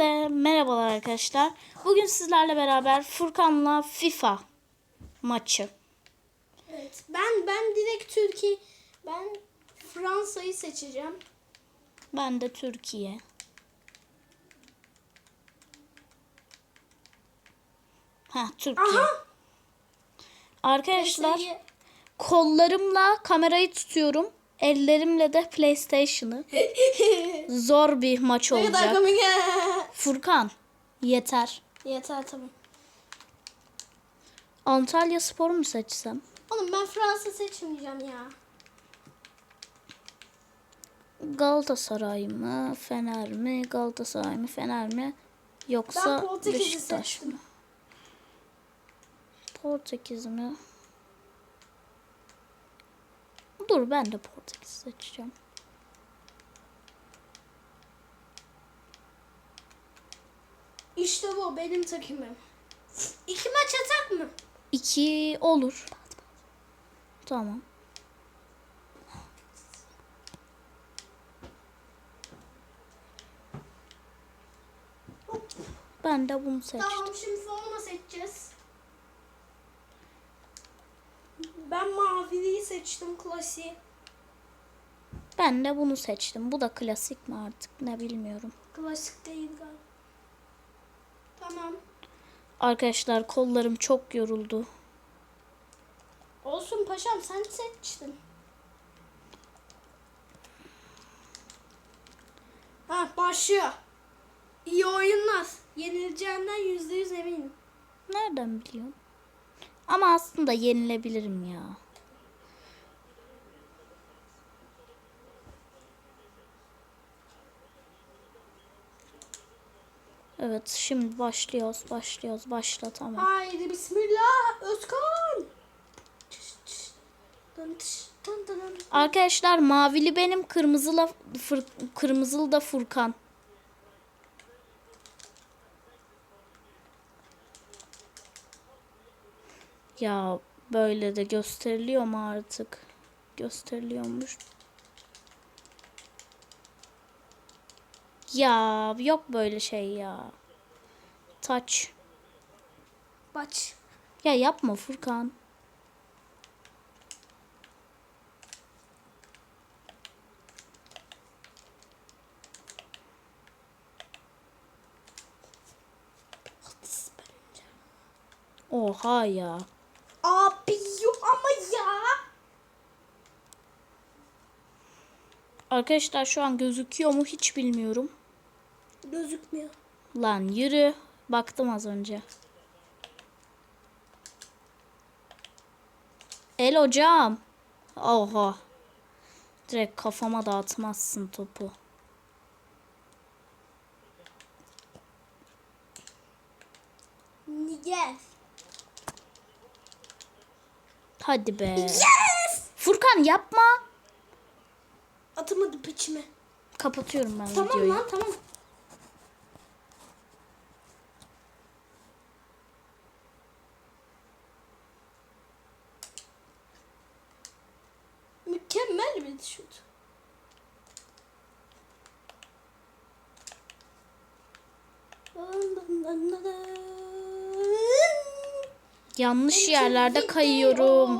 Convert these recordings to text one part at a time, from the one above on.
Hepinize merhabalar arkadaşlar. Bugün sizlerle beraber Furkan'la FIFA maçı. Evet. Ben ben direkt Türkiye ben Fransa'yı seçeceğim. Ben de Türkiye. Ha Türkiye. Aha. Arkadaşlar kollarımla kamerayı tutuyorum. Ellerimle de PlayStation'ı. Zor bir maç Ne kadar olacak. komik. Furkan yeter. Yeter tamam. Antalya Spor mu seçsem? Oğlum ben Fransa seçmeyeceğim ya. Galatasaray mı, Fener mi, Galatasaray mı, Fener mi yoksa Beşiktaş seçtim. mı? Portekiz mi? Dur ben de Portekiz seçeceğim. İşte bu benim takımım. İki maç atak mı? İki olur. Tamam. Ben de bunu seçtim. Tamam şimdi forma seçeceğiz. Ben maviliyi seçtim klasiği. Ben de bunu seçtim. Bu da klasik mi artık ne bilmiyorum. Klasik değil galiba. Tamam. Arkadaşlar kollarım çok yoruldu. Olsun paşam sen seçtin. Ha başlıyor. İyi oyunlar. Yenileceğinden yüzde yüz eminim. Nereden biliyorsun? Ama aslında yenilebilirim ya. Evet şimdi başlıyoruz başlıyoruz başla tamam. Haydi bismillah Özkan. Arkadaşlar mavili benim kırmızıla fır, kırmızılı da Furkan. Ya böyle de gösteriliyor mu artık? Gösteriliyormuş. Ya yok böyle şey ya. Taç. Baç. Ya yapma Furkan. Oha ya. Abi yok ama ya. Arkadaşlar şu an gözüküyor mu hiç bilmiyorum. Gözükmüyor. Lan yürü. Baktım az önce. El hocam. Oha. Direkt kafama dağıtmazsın topu. Yes. Hadi be. Yes. Furkan yapma. Atamadı peçime. Kapatıyorum ben Tamam videoyu. lan tamam. Mükemmel bir şut. Yanlış yerlerde kayıyorum.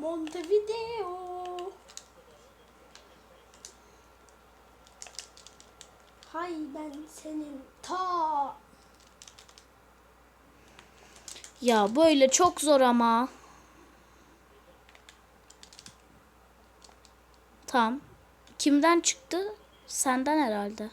Montevideo. Hay ben senin ta Ya böyle çok zor ama. Tam. Kimden çıktı? Senden herhalde.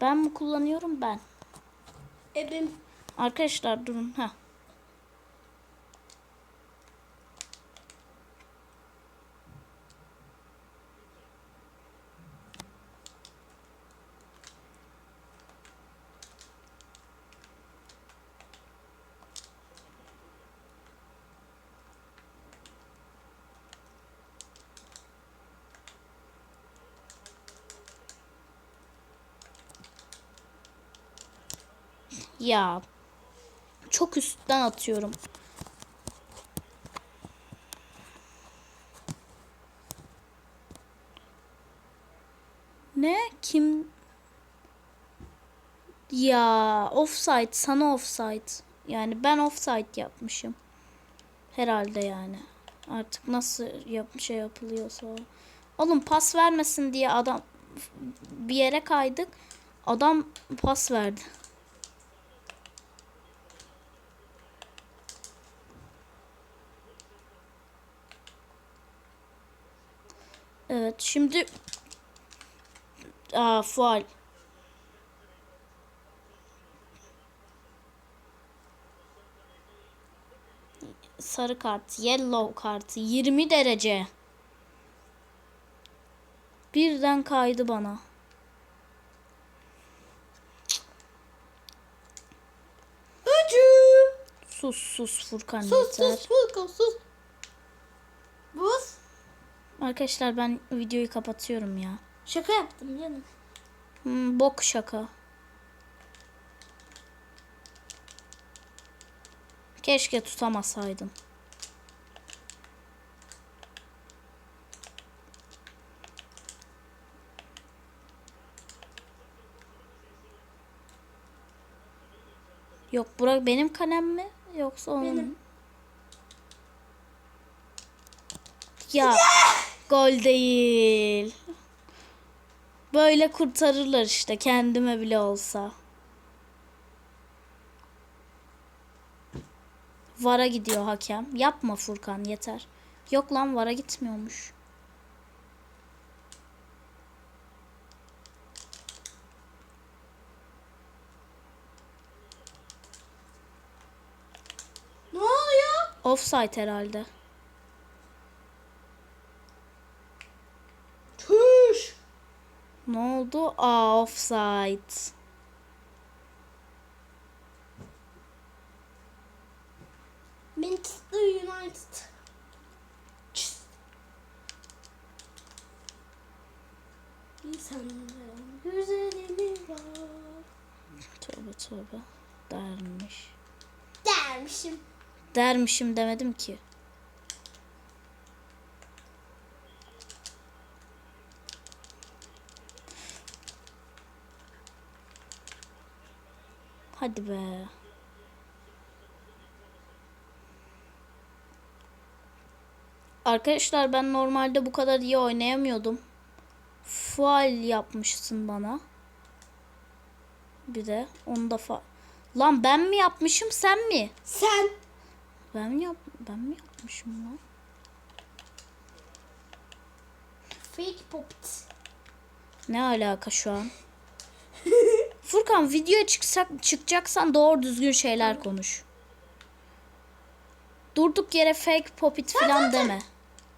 Ben mi kullanıyorum ben? ebim. Arkadaşlar durun. ha. Ya çok üstten atıyorum. Ne? Kim? Ya offside sana offside. Yani ben offside yapmışım. Herhalde yani. Artık nasıl yap şey yapılıyorsa. Oğlum pas vermesin diye adam bir yere kaydık. Adam pas verdi. Evet şimdi Aa faul. Sarı kart, yellow kart 20 derece. Birden kaydı bana. Hücum. Sus sus Furkan Sus yeter. sus Furkan sus. Buz. Arkadaşlar ben videoyu kapatıyorum ya. Şaka yaptım canım. Hmm, bok şaka. Keşke tutamasaydım. Yok Burak benim kalem mi yoksa onun? Benim. Ya gol değil. Böyle kurtarırlar işte kendime bile olsa. Vara gidiyor hakem. Yapma Furkan yeter. Yok lan vara gitmiyormuş. Ne oluyor? Offside herhalde. Ne oldu? Aa offside. Manchester United. İnsanların güzelini var. Tövbe tövbe. Dermiş. Dermişim. Dermişim demedim ki. Hadi be. Arkadaşlar ben normalde bu kadar iyi oynayamıyordum. Faal yapmışsın bana. Bir de onu da fa... Lan ben mi yapmışım sen mi? Sen. Ben mi yap ben mi yapmışım lan? Fake poppet. Ne alaka şu an? Furkan videoya çıksak çıkacaksan doğru düzgün şeyler konuş. Durduk yere fake popit falan deme.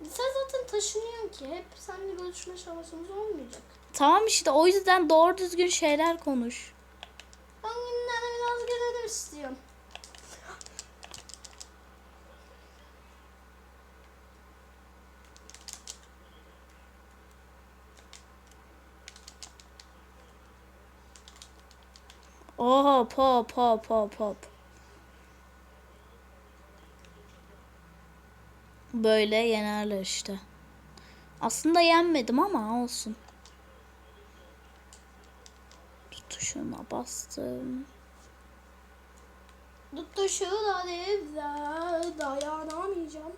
Sen zaten taşınıyorsun ki. Hep seninle görüşme şansımız olmayacak. Tamam işte o yüzden doğru düzgün şeyler konuş. Ben günlerde biraz görelim istiyorum. Hop hop hop hop hop. Böyle yenerler işte. Aslında yenmedim ama olsun. Tuşuna bastım. Tuttu şurada evde dayanamayacağım.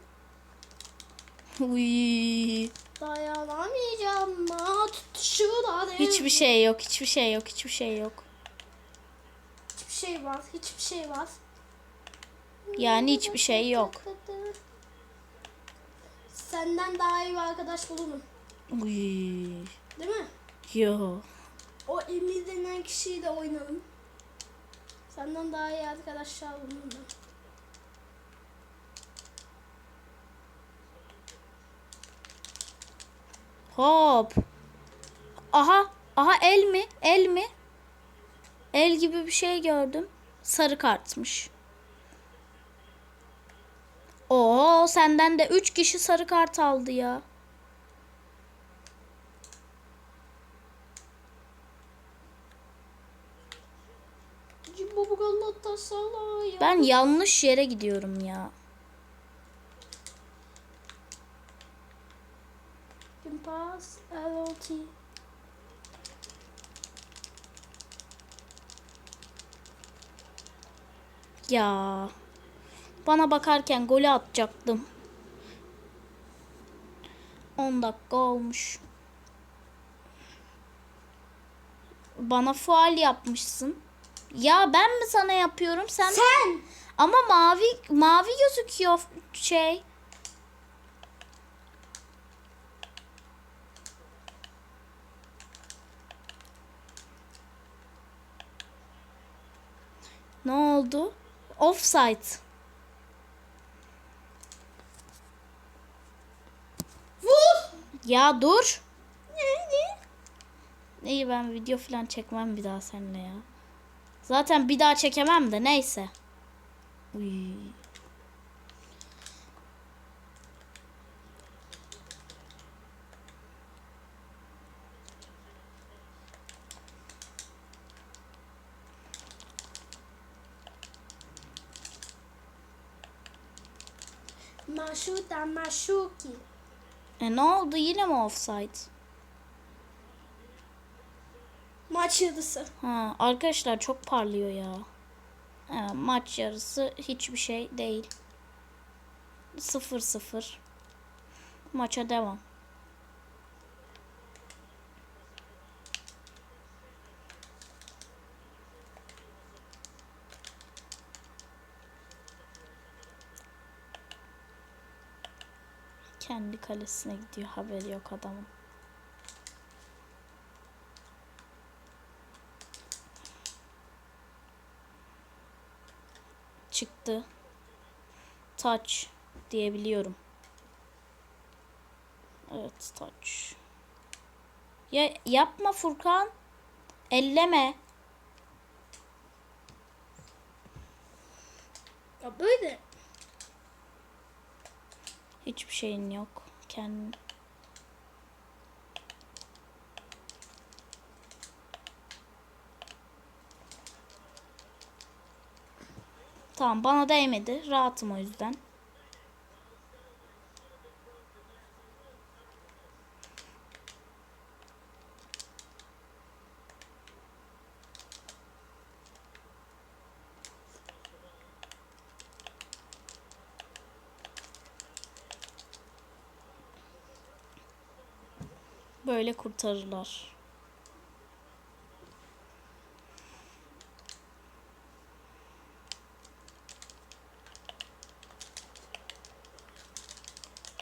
Uy. Dayanamayacağım ama tuttu şurada evde. Hiçbir şey yok, hiçbir şey yok, hiçbir şey yok. Şey var. Hiçbir şey var. Yani hiçbir şey yok. Senden daha iyi bir arkadaş bulurum. Uy. Değil mi? Yo. O Emir denen kişiyi oynarım. Senden daha iyi arkadaşlar bulurum ben. Hop. Aha, aha el mi? El mi? El gibi bir şey gördüm. Sarı kartmış. Oo, senden de 3 kişi sarı kart aldı ya. Ben yanlış yere gidiyorum ya. Pass. Ya. Bana bakarken golü atacaktım. 10 dakika olmuş. Bana faal yapmışsın. Ya ben mi sana yapıyorum sen? Sen. Ama mavi mavi gözüküyor şey. Ne oldu? Offside. Vur. Ya dur. Ne ne? İyi ben video falan çekmem bir daha seninle ya. Zaten bir daha çekemem de neyse. Uy. Maşuta maşuki. E ne oldu yine mi offside? Maç yıldızı. Ha, arkadaşlar çok parlıyor ya. Ha, maç yarısı hiçbir şey değil. 0-0. Maça devam. Kendi kalesine gidiyor haberi yok adamın. çıktı. Touch diyebiliyorum. Evet touch. Ya yapma Furkan. Elleme. Ya böyle. Hiçbir şeyin yok. Kendin. Tamam bana değmedi. Rahatım o yüzden. Böyle kurtarırlar.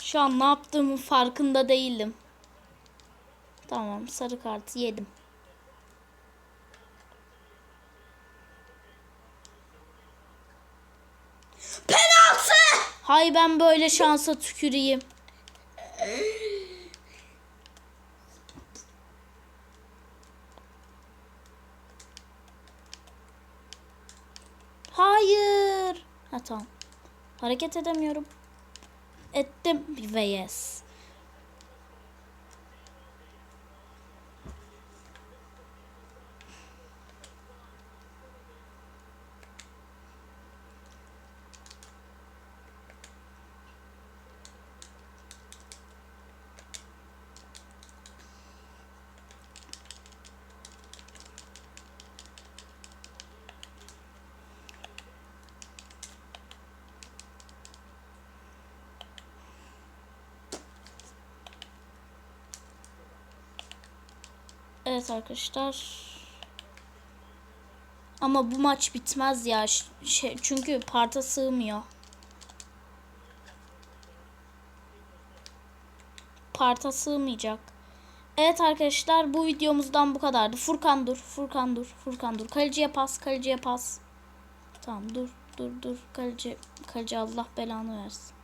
Şu an ne yaptığımın farkında değilim. Tamam sarı kartı yedim. Penaltı. Hay ben böyle şansa tüküreyim. Hayır. Ha tamam. Hareket edemiyorum. Ettim ve yes. Evet arkadaşlar. Ama bu maç bitmez ya. Şey, çünkü parta sığmıyor. Parta sığmayacak. Evet arkadaşlar bu videomuzdan bu kadardı. Furkan dur. Furkan dur. Furkan dur. Kaleciye pas. Kaleciye pas. Tamam dur. Dur dur. Kaleci, kaleci Allah belanı versin.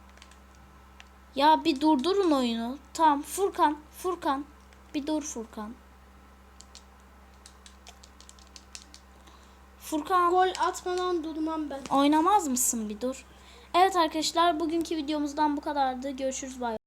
Ya bir durdurun oyunu. Tamam Furkan. Furkan. Bir dur Furkan. Furkan Gol atmadan durmam ben. oynamaz mısın bir dur? Evet arkadaşlar bugünkü videomuzdan bu kadardı. Görüşürüz bay.